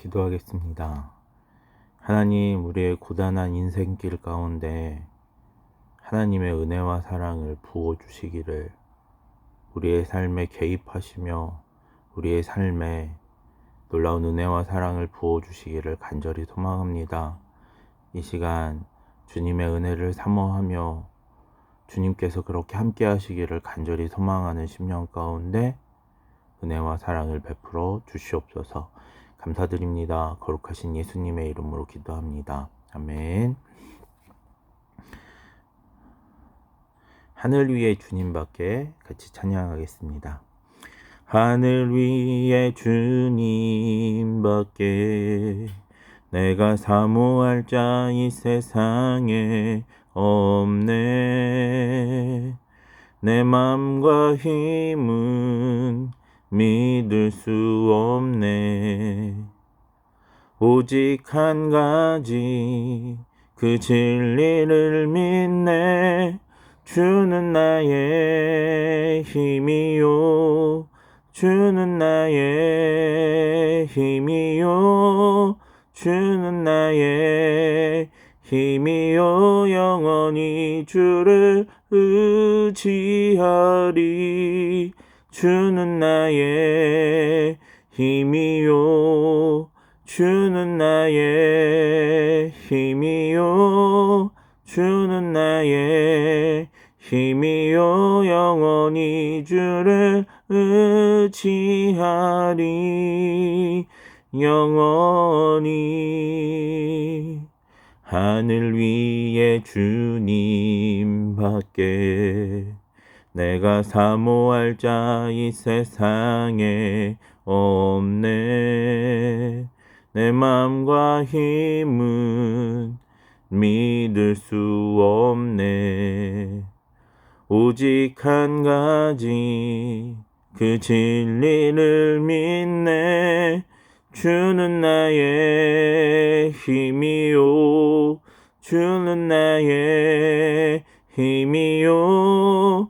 기도하겠습니다. 하나님, 우리의 고단한 인생길 가운데 하나님의 은혜와 사랑을 부어주시기를 우리의 삶에 개입하시며 우리의 삶에 놀라운 은혜와 사랑을 부어주시기를 간절히 소망합니다. 이 시간 주님의 은혜를 사모하며 주님께서 그렇게 함께 하시기를 간절히 소망하는 심령 가운데 은혜와 사랑을 베풀어 주시옵소서 감사드립니다. 거룩하신 예수님의 이름으로 기도합니다. 아멘. 하늘 위에 주님밖에 같이 찬양하겠습니다. 하늘 위에 주님밖에 내가 사모할 자 이 세상에 없네. 내 맘과 힘은 믿을 수 없네. 오직 한 가지 그 진리를 믿네. 주는 나의 힘이요. 주는 나의 힘이요. 주는 나의 힘이요. 영원히 주를 의지하리. 주는 나의 힘이요. 주는 나의 힘이요. 주는 나의 힘이요. 영원히 주를 의지하리. 영원히 하늘 위에 주님 밖에 내가 사모할 자 이 세상에 없네. 내 맘과 힘은 믿을 수 없네. 오직 한 가지 그 진리를 믿네. 주는 나의 힘이요. 주는 나의 힘이요.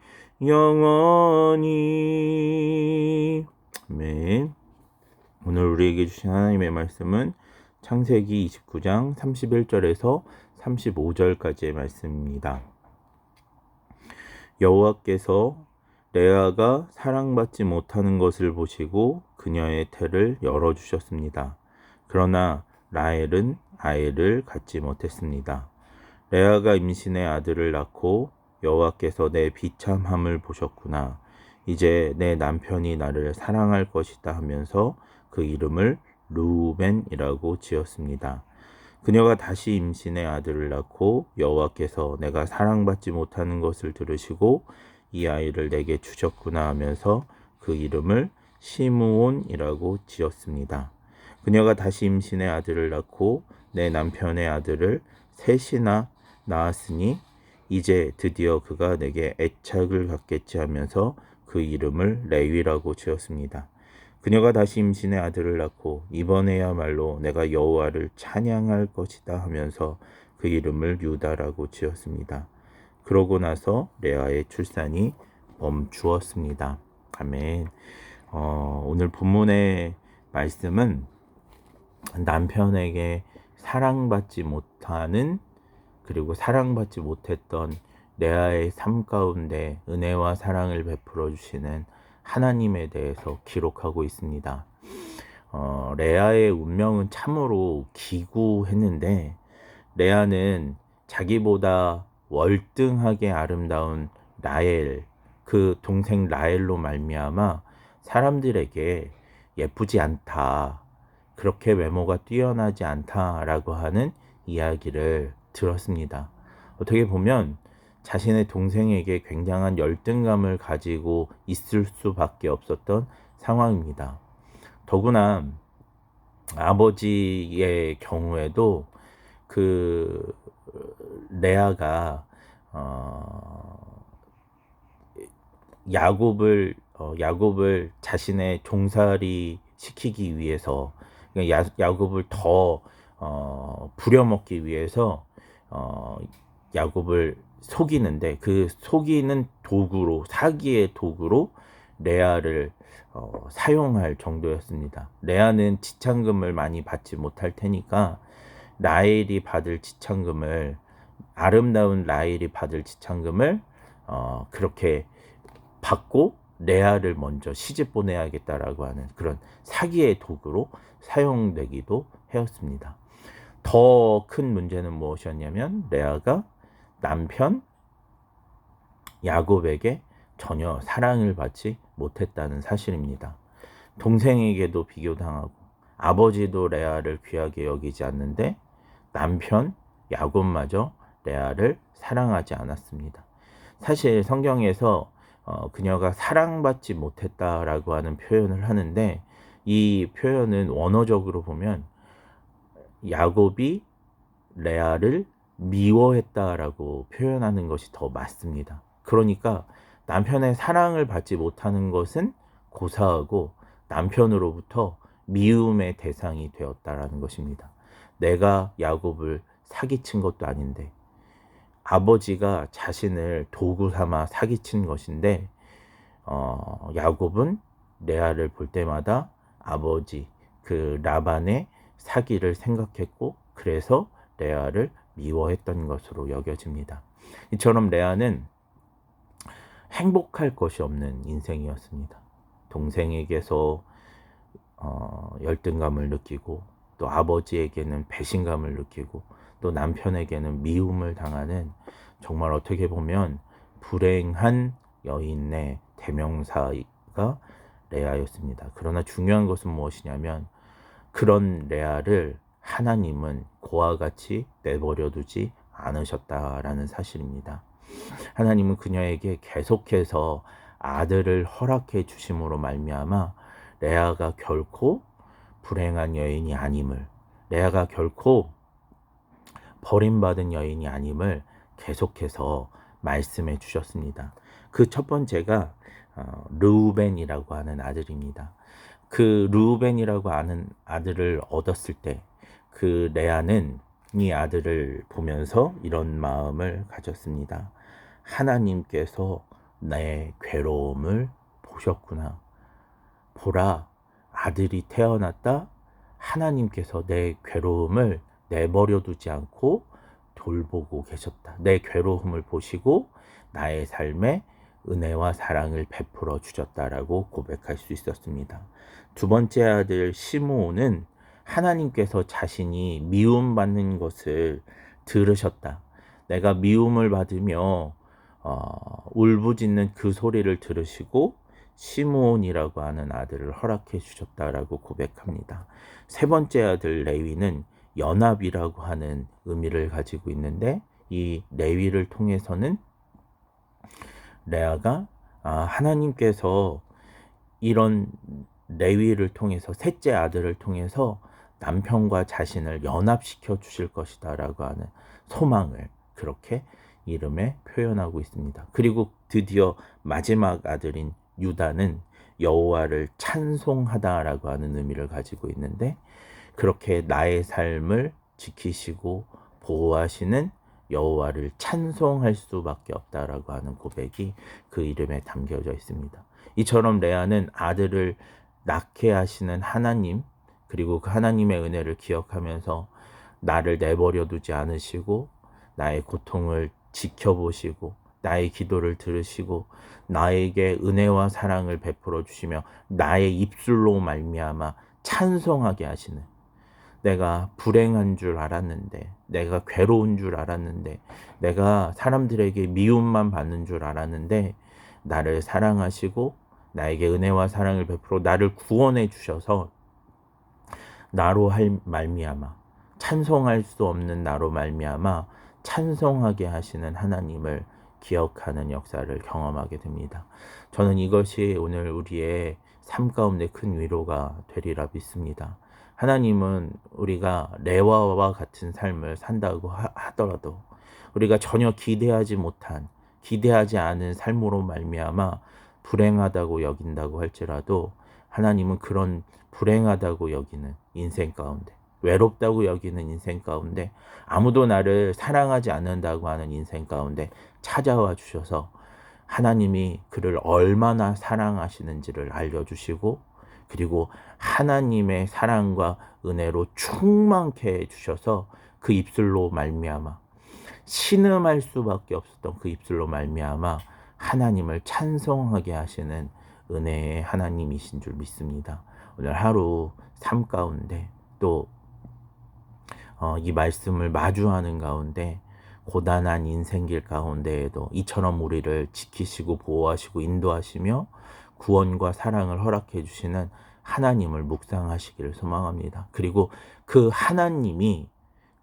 영원히 아멘. 오늘 우리에게 주신 하나님의 말씀은 창세기 29장 31절에서 35절까지의 말씀입니다. 여호와께서 레아가 사랑받지 못하는 것을 보시고 그녀의 태를 열어 주셨습니다. 그러나 라헬은 아이를 갖지 못했습니다. 레아가 임신의 아들을 낳고 여호와께서 내 비참함을 보셨구나. 이제 내 남편이 나를 사랑할 것이다 하면서 그 이름을 루벤이라고 지었습니다. 그녀가 다시 임신의 아들을 낳고 여호와께서 내가 사랑받지 못하는 것을 들으시고 이 아이를 내게 주셨구나 하면서 그 이름을 시므온이라고 지었습니다. 그녀가 다시 임신의 아들을 낳고 내 남편의 아들을 셋이나 낳았으니 이제 드디어 그가 내게 애착을 갖겠지 하면서 그 이름을 레위라고 지었습니다. 그녀가 다시 임신의 아들을 낳고 이번에야말로 내가 여호와를 찬양할 것이다 하면서 그 이름을 유다라고 지었습니다. 그러고 나서 레아의 출산이 멈추었습니다. 아멘. 어, 오늘 본문의 말씀은 남편에게 사랑받지 못하는 그리고 사랑받지 못했던 레아의 삶 가운데 은혜와 사랑을 베풀어 주시는 하나님에 대해서 기록하고 있습니다. 어, 레아의 운명은 참으로 기구했는데 레아는 자기보다 월등하게 아름다운 라엘 그 동생 라엘로 말미암아 사람들에게 예쁘지 않다 그렇게 외모가 뛰어나지 않다라고 하는 이야기를 들었습니다. 어떻게 보면 자신의 동생에게 굉장한 열등감을 가지고 있을 수밖에 없었던 상황입니다. 더구나 아버지의 경우에도 그 레아가 어 야곱을 어 야곱을 자신의 종살이 시키기 위해서 그러니까 야, 야곱을 더 어, 부려먹기 위해서 어, 야곱을 속이는데 그 속이는 도구로 사기의 도구로 레아를 어, 사용할 정도였습니다. 레아는 지참금을 많이 받지 못할 테니까 라헬이 받을 지참금을 아름다운 라헬이 받을 지참금을 어, 그렇게 받고 레아를 먼저 시집 보내야겠다라고 하는 그런 사기의 도구로 사용되기도 하였습니다. 더 큰 문제는 무엇이었냐면 레아가 남편 야곱에게 전혀 사랑을 받지 못했다는 사실입니다. 동생에게도 비교당하고 아버지도 레아를 귀하게 여기지 않는데 남편 야곱마저 레아를 사랑하지 않았습니다. 사실 성경에서 어, 그녀가 사랑받지 못했다라고 하는 표현을 하는데 이 표현은 원어적으로 보면 야곱이 레아를 미워했다라고 표현하는 것이 더 맞습니다. 그러니까 남편의 사랑을 받지 못하는 것은 고사하고 남편으로부터 미움의 대상이 되었다라는 것입니다. 내가 야곱을 사기친 것도 아닌데 아버지가 자신을 도구 삼아 사기친 것인데 어, 야곱은 레아를 볼 때마다 아버지 그 라반의 사기를 생각했고 그래서 레아를 미워했던 것으로 여겨집니다. 이처럼 레아는 행복할 것이 없는 인생이었습니다. 동생에게서 어, 열등감을 느끼고 또 아버지에게는 배신감을 느끼고 또 남편에게는 미움을 당하는 정말 어떻게 보면 불행한 여인의 대명사가 레아였습니다. 그러나 중요한 것은 무엇이냐면 그런 레아를 하나님은 고와 같이 내버려 두지 않으셨다라는 사실입니다. 하나님은 그녀에게 계속해서 아들을 허락해 주심으로 말미암아 레아가 결코 불행한 여인이 아님을 레아가 결코 버림받은 여인이 아님을 계속해서 말씀해 주셨습니다. 그 첫 번째가 어, 르우벤이라고 하는 아들입니다. 그 르우벤이라고 하는 아들을 얻었을 때 그 레아는 이 아들을 보면서 이런 마음을 가졌습니다. 하나님께서 내 괴로움을 보셨구나. 보라, 아들이 태어났다. 하나님께서 내 괴로움을 내버려 두지 않고 돌보고 계셨다. 내 괴로움을 보시고 나의 삶에 은혜와 사랑을 베풀어 주셨다라고 고백할 수 있었습니다. 두 번째 아들 시므온은 하나님께서 자신이 미움받는 것을 들으셨다. 내가 미움을 받으며 어, 울부짖는 그 소리를 들으시고 시므온이라고 하는 아들을 허락해 주셨다라고 고백합니다. 세 번째 아들 레위는 연합이라고 하는 의미를 가지고 있는데 이 레위를 통해서는 레아가 아, 하나님께서 이런 레위를 통해서 셋째 아들을 통해서 남편과 자신을 연합시켜 주실 것이다라고 하는 소망을 그렇게 이름에 표현하고 있습니다. 그리고 드디어 마지막 아들인 유다는 여호와를 찬송하다라고 하는 의미를 가지고 있는데 그렇게 나의 삶을 지키시고 보호하시는 여호와를 찬송할 수밖에 없다라고 하는 고백이 그 이름에 담겨져 있습니다. 이처럼 레아는 아들을 낳게 하시는 하나님 그리고 그 하나님의 은혜를 기억하면서 나를 내버려 두지 않으시고 나의 고통을 지켜보시고 나의 기도를 들으시고 나에게 은혜와 사랑을 베풀어 주시며 나의 입술로 말미암아 찬송하게 하시는 내가 불행한 줄 알았는데, 내가 괴로운 줄 알았는데, 내가 사람들에게 미움만 받는 줄 알았는데, 나를 사랑하시고, 나에게 은혜와 사랑을 베풀어 나를 구원해 주셔서, 나로 할 말미암아, 찬송할 수 없는 나로 말미암아, 찬송하게 하시는 하나님을 기억하는 역사를 경험하게 됩니다. 저는 이것이 오늘 우리의 삶 가운데 큰 위로가 되리라 믿습니다. 하나님은 우리가 레와와 같은 삶을 산다고 하, 하더라도 우리가 전혀 기대하지 못한 기대하지 않은 삶으로 말미암아 불행하다고 여긴다고 할지라도 하나님은 그런 불행하다고 여기는 인생 가운데 외롭다고 여기는 인생 가운데 아무도 나를 사랑하지 않는다고 하는 인생 가운데 찾아와 주셔서 하나님이 그를 얼마나 사랑하시는지를 알려주시고 그리고 하나님의 사랑과 은혜로 충만케 해 주셔서 그 입술로 말미암아 신음할 수밖에 없었던 그 입술로 말미암아 하나님을 찬송하게 하시는 은혜의 하나님이신 줄 믿습니다. 오늘 하루 삶 가운데 또이 어, 말씀을 마주하는 가운데 고단한 인생길 가운데에도 이처럼 우리를 지키시고 보호하시고 인도하시며 구원과 사랑을 허락해 주시는 하나님을 묵상하시기를 소망합니다. 그리고 그 하나님이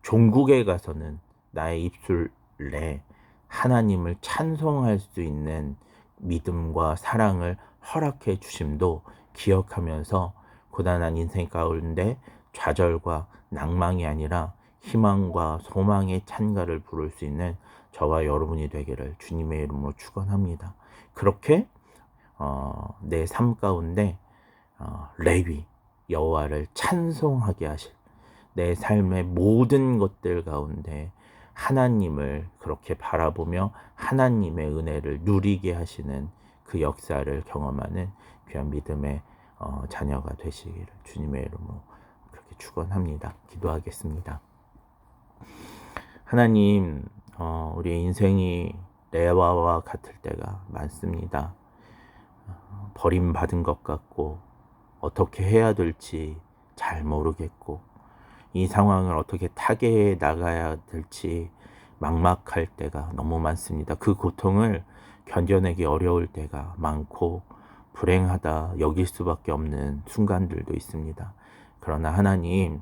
종국에 가서는 나의 입술에 하나님을 찬송할 수 있는 믿음과 사랑을 허락해 주심도 기억하면서 고단한 인생 가운데 좌절과 낭망이 아니라 희망과 소망의 찬가를 부를 수 있는 저와 여러분이 되기를 주님의 이름으로 축원합니다. 그렇게 어, 내 삶 가운데 어, 레위 여호와를 찬송하게 하실 내 삶의 모든 것들 가운데 하나님을 그렇게 바라보며 하나님의 은혜를 누리게 하시는 그 역사를 경험하는 귀한 믿음의 어, 자녀가 되시기를 주님의 이름으로 그렇게 축원합니다. 기도하겠습니다. 하나님, 어, 우리의 인생이 레와와 같을 때가 많습니다. 어, 버림받은 것 같고 어떻게 해야 될지 잘 모르겠고 이 상황을 어떻게 타개해 나가야 될지 막막할 때가 너무 많습니다. 그 고통을 견뎌내기 어려울 때가 많고 불행하다 여길 수밖에 없는 순간들도 있습니다. 그러나 하나님,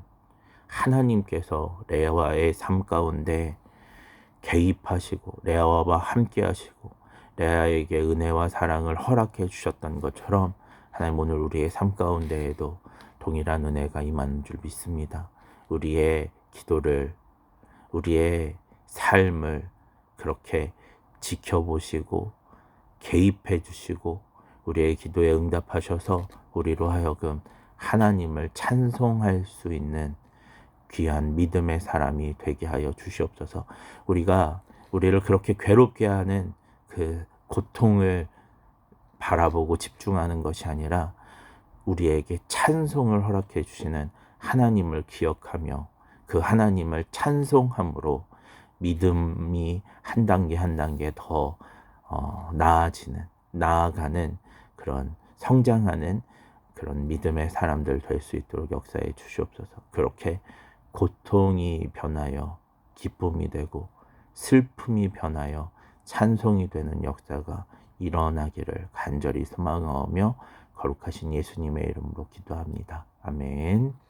하나님께서 레아와의 삶 가운데 개입하시고 레아와 함께 하시고 레아에게 은혜와 사랑을 허락해 주셨던 것처럼 하나님 오늘 우리의 삶 가운데에도 동일한 은혜가 임하는 줄 믿습니다. 우리의 기도를 우리의 삶을 그렇게 지켜보시고 개입해 주시고 우리의 기도에 응답하셔서 우리로 하여금 하나님을 찬송할 수 있는 귀한 믿음의 사람이 되게 하여 주시옵소서. 우리가 우리를 그렇게 괴롭게 하는 그 고통을 바라보고 집중하는 것이 아니라 우리에게 찬송을 허락해 주시는 하나님을 기억하며 그 하나님을 찬송함으로 믿음이 한 단계 한 단계 더 어, 나아지는 나아가는 그런 성장하는 그런 믿음의 사람들 될 수 있도록 역사해 주시옵소서. 그렇게 고통이 변하여 기쁨이 되고 슬픔이 변하여 찬송이 되는 역사가 일어나기를 간절히 소망하며 거룩하신 예수님의 이름으로 기도합니다. 아멘.